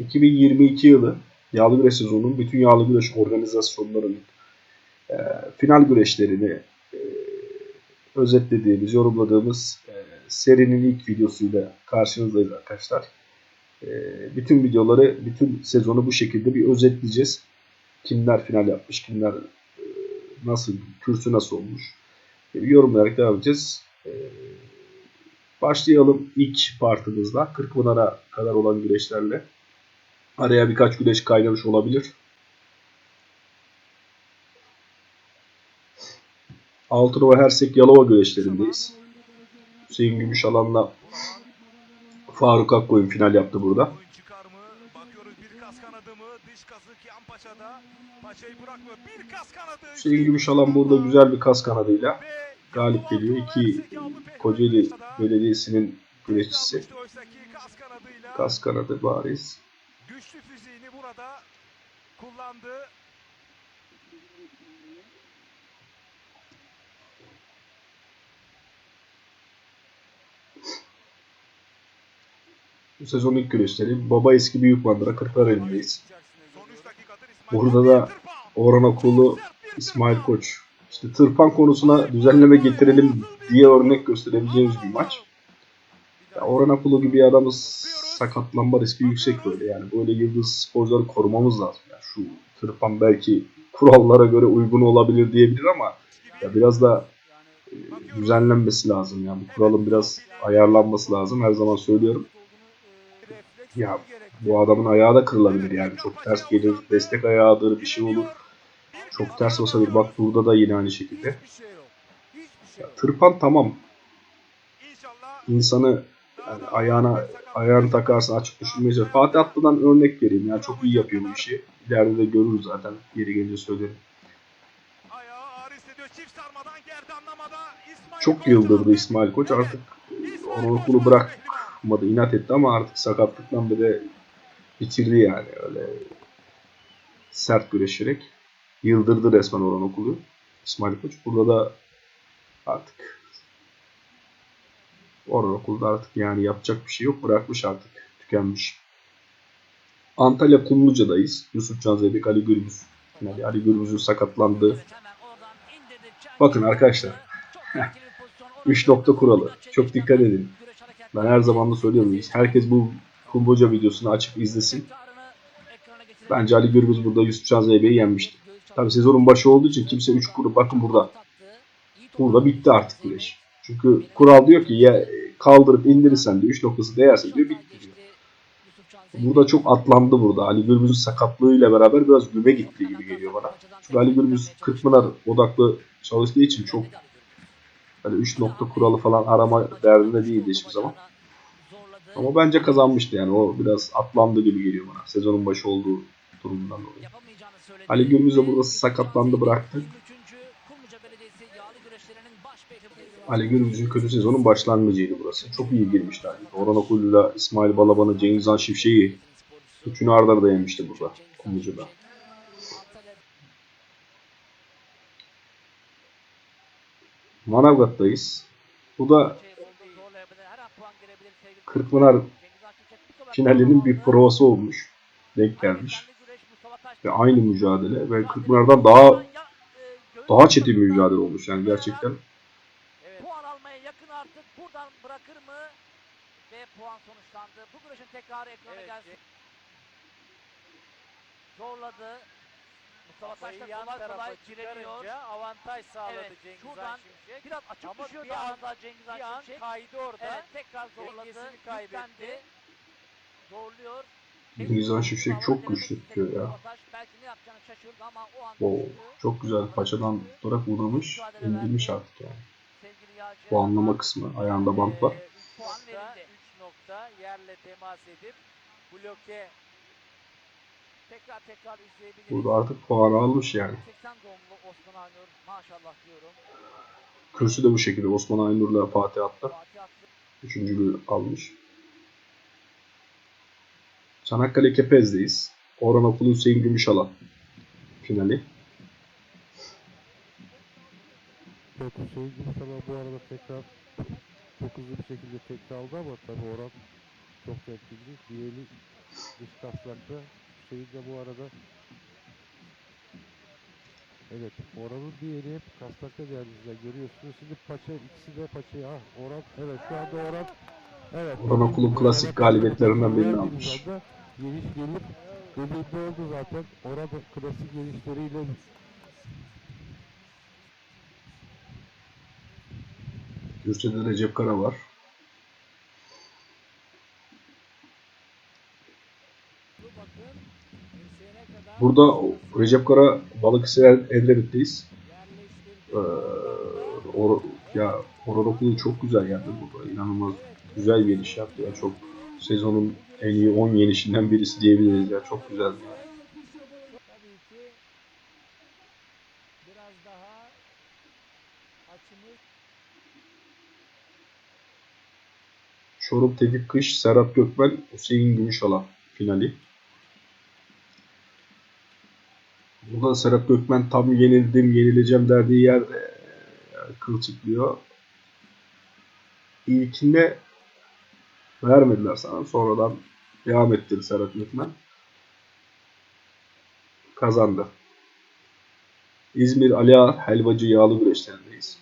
2022 yılı yağlı güreş sezonunun bütün yağlı güreş organizasyonlarının e, final güreşlerini e, özetlediğimiz, yorumladığımız e, serinin ilk videosuyla karşınızdayız arkadaşlar. E, bütün videoları, bütün sezonu bu şekilde bir özetleyeceğiz. Kimler final yapmış, kimler e, nasıl, kürsü nasıl olmuş. E, yorumlayarak devam edeceğiz. E, başlayalım ilk partımızla. 40 Pınar'a kadar olan güreşlerle. Araya birkaç güreş kaynamış olabilir. Altınova Hersek Yalova güreşlerindeyiz. Hüseyin Gümüşalan'la Faruk Akkoyun final yaptı burada. Hüseyin Gümüşalan burada güzel bir kas kanadıyla galip geliyor. İki Kocaeli Belediyesi'nin güreşçisi. Kas kanadı bariz. Güçlü fiziğini burada kullandı. Bu sezon ilk güreşleri. Baba eski büyük bandıra dakikadır İsmail Burada da. Orhan Okulu, İsmail. Koç. İşte tırpan konusuna düzenleme getirelim diye örnek gösterebileceğimiz bir maç. Ya Orhan Okulu gibi adamız sakatlanma riski yüksek böyle yani. Böyle yıldız sporcuları korumamız lazım. Yani şu tırpan belki kurallara göre uygun olabilir diyebilir ama ya biraz da e, düzenlenmesi lazım. Yani bu kuralın biraz ayarlanması lazım. Her zaman söylüyorum. Ya bu adamın ayağı da kırılabilir yani. Çok ters gelir, destek ayağıdır, bir şey olur. Çok ters olsa bir bak burada da yine aynı şekilde. Ya, tırpan tamam. İnsanı yani ayağına ayağını takarsın açık düşürmeye çalış. Fatih Atlı'dan örnek vereyim ya. Çok iyi yapıyor bu işi. İleride de görürüz zaten. Geri gelince söylerim. Çok yıldırdı. İsmail Koç. Artık İsmail onu okulu bırakmadı. inat etti ama artık sakatlıktan bile bitirdi yani. Öyle sert güreşerek. Yıldırdı resmen Orhan Okulu. İsmail Koç. Burada da artık Orhan Okulu'da artık yani yapacak bir şey yok. Bırakmış artık. Tükenmiş. Antalya Kumluca'dayız. Yusuf Can Zeybek, Ali Gürbüz. Yani Ali Gürbüz'ün sakatlandığı. Bakın arkadaşlar. 3 nokta kuralı. Çok dikkat edin. Ben her zaman da söylüyorum. Herkes bu Kumluca videosunu açıp izlesin. Bence Ali Gürbüz burada Yusuf Can Zeybek'i yenmişti. Tabii sezonun başı olduğu için kimse 3 kuru bakın burada. Burada bitti artık güreş. Çünkü kural diyor ki ya kaldırıp indirirsen diyor 3 noktası değerse diyor bitti diyor. Burada çok atlandı burada. Ali Gürbüz'ün sakatlığıyla beraber biraz güme gitti gibi geliyor bana. Çünkü Ali Gürbüz Kırkpınar odaklı çalıştığı için çok hani 3 nokta kuralı falan arama derdinde değildi hiçbir zaman. Ama bence kazanmıştı yani. O biraz atlandı gibi geliyor bana. Sezonun başı olduğu durumundan dolayı. Ali Gürbüz de burada sakatlandı bıraktı. Gürbüz'ün kötü sezonun başlangıcıydı burası. Çok iyi girmişti Ali. Orhan Okulu'yla İsmail Balaban'ı, Cengiz Han Şifşek'i üçünü arda arda yemişti burada. Kumlucu'da. Manavgat'tayız. Bu da Kırkpınar finalinin bir provası olmuş. Denk gelmiş. Ve aynı mücadele ve Kırkpınar'dan daha daha çetin bir mücadele olmuş yani gerçekten. Puan almaya yakın artık. Buradan bırakır mı? Ve puan sonuçlandı. Bu güreşin tekrarı ekrana gelsin. Zorladı. Mustafa Taş da yan kolay tarafa kolay direniyor. avantaj sağladı Evet, Cengiz şuradan Şimşek. Biraz açık Ama düşüyor bir an- anda Cengiz Bir an Şimşek. kaydı orada. Evet tekrar zorladı. Dengesini kaybetti. Yüklendi. Zorluyor. Cengiz Han Şimşek çok güçlü tutuyor ya. Mustafa Taş belki ne yapacağını şaşırdı ama o an Wow, düştü. çok güzel. Paçadan tutarak vurmuş. indirmiş artık yani. Sevgili Yağcı. Bu anlama kısmı. Ayağında bant var. Ee, Puan verildi. üç nokta yerle temas edip bloke Tekrar tekrar izleyebiliriz. Burada artık puanı almış yani. 80 doğumlu Osman Aynur maşallah diyorum. Kürsü de bu şekilde. Osman Aynur'la Fatih Atlı. Fatih attı. Üçüncülüğü almış. Çanakkale Kepez'deyiz. Orhan Okulu Hüseyin Gümüşalan finali. Evet Hüseyin Gümüşal'a bu arada tekrar çok hızlı bir şekilde tekrar aldı ama tabi Orhan çok tepkili. Diğeri Dış kaslarda. Hüseyin de bu arada Evet, Orhan'ın bir eli hep kastakta değerli izleyiciler. görüyorsunuz. Şimdi paça, ikisi de paçayı. Ha, Orhan, evet şu anda Orhan Evet. Orhan Okulu klasik galibiyetlerinden birini almış. Geniş gelip belirli oldu zaten. Orhan da klasik gelişleriyle Kürşat'ta Recep Kara var. Burada Recep Kara Balıkesir Edremit'teyiz. Ee, or, ya Orhan Okulu çok güzel geldi burada. İnanılmaz güzel bir geliş yaptı. Ya çok sezonun en iyi 10 yenişinden birisi diyebiliriz ya. Çok güzeldi. Ki biraz daha açımız Çorup Tevfik Kış, Serhat Gökmen, Hüseyin Gümüşalan finali. Burada Serhat Gökmen tam yenildim, yenileceğim derdiği yerde kılçıklıyor. İlkinde vermediler sana. Sonradan devam ettirdi Serhat Gökmen. Kazandı. İzmir Ali Ağa Helvacı Yağlı Güreşlerindeyiz.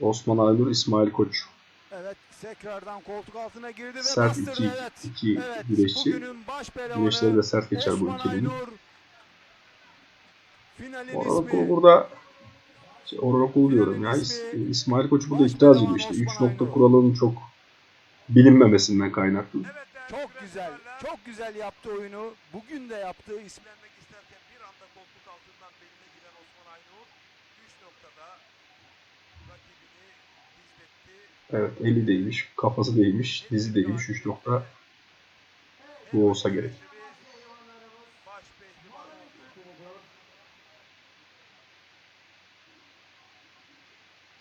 Osman Aynur, İsmail Koç. Evet tekrardan koltuk altına girdi ve Sert bastırdı iki, evet. iki Evet güreşçi. bugünün baş pehlivanı Güreşleri de sert geçer bu Osman ikilinin. Orhan Okulu ismi. burada şey, Orhan Okulu diyorum ya. İs- İsmail Koç burada iddia edilmişti. 3 nokta kuralının çok bilinmemesinden kaynaklı. Evet, çok güzel, çok güzel yaptı oyunu. Bugün de yaptığı ismi İslenmek isterken bir anda koltuk altından beline giren Osman Aynur 3 noktada rakibini dizletti. Evet eli değmiş, kafası değmiş, dizi değmiş. 3 nokta bu olsa gerek.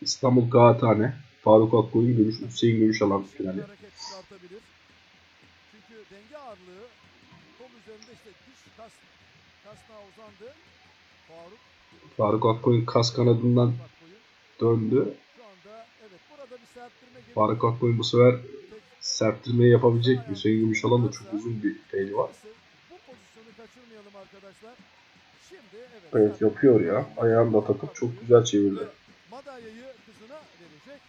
İstanbul Kağıthane, Faruk Akkoyun, Gümüş, Hüseyin finali. bir hareket çıkartabilir. Çünkü denge ağırlığı kol üzerinde işte diş kas kasna uzandı. Faruk Faruk Akkoyun kas kanadından döndü. Şu anda evet burada bir serttirme geliyor. Faruk Akkoyun bu sefer serttirmeyi yapabilecek. Hüseyin Gümüşalan da çok uzun bir pehlivan. Bu pozisyonu kaçırmayalım arkadaşlar. Şimdi evet. Yapıyor ya. Ayağını da takıp çok güzel çevirdi. Madalyayı kızına verecek.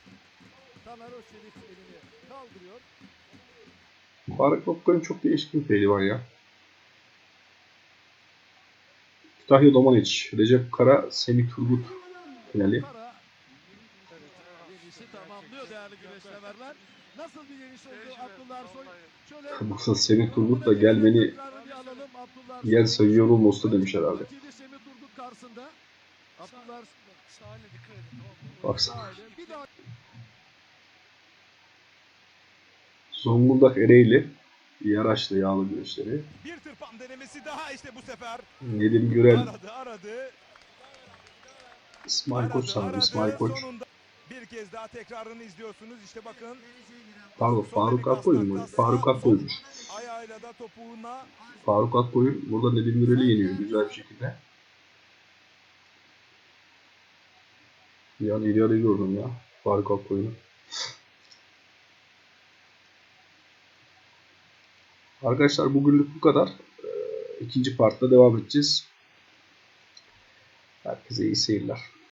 Taner Özçelik elini kaldırıyor. Faruk Akkoyun çok değişik bir pehlivan ya. Kütahya Domaniç, Recep Kara, Semih Turgut finali. Kara evet, yenişi güreşseverler. Nasıl bir yeniş oldu Abdullah Ersoy? Şöyle Bursa Semih Turgut da gel beni yer Ersoy. sayıyorum usta demiş herhalde. Rakibi Semih Turgut karşısında. Abdullah Ersoy. Sahile dikkat edin. Baksana. Zonguldak Ereğli, Yaraşlı yağlı güreşleri. Bir tırpan denemesi daha işte bu sefer. Nedim Gürel, Aradı aradı. İsmail Koç sanırım. İsmail Koç. Sonunda kez daha tekrarını izliyorsunuz. İşte bakın. Pardon Faruk Akkoyun mu? Faruk Akkoyunmuş. Ayağıyla da topuğuna Faruk Akkoyun burada Nedim Gürel'i yeniyor güzel bir şekilde. Bir an iri arı gördüm ya. Faruk Akkoyun'u. Arkadaşlar bugünlük bu kadar. Ee, İkinci partta devam edeceğiz. Herkese iyi seyirler.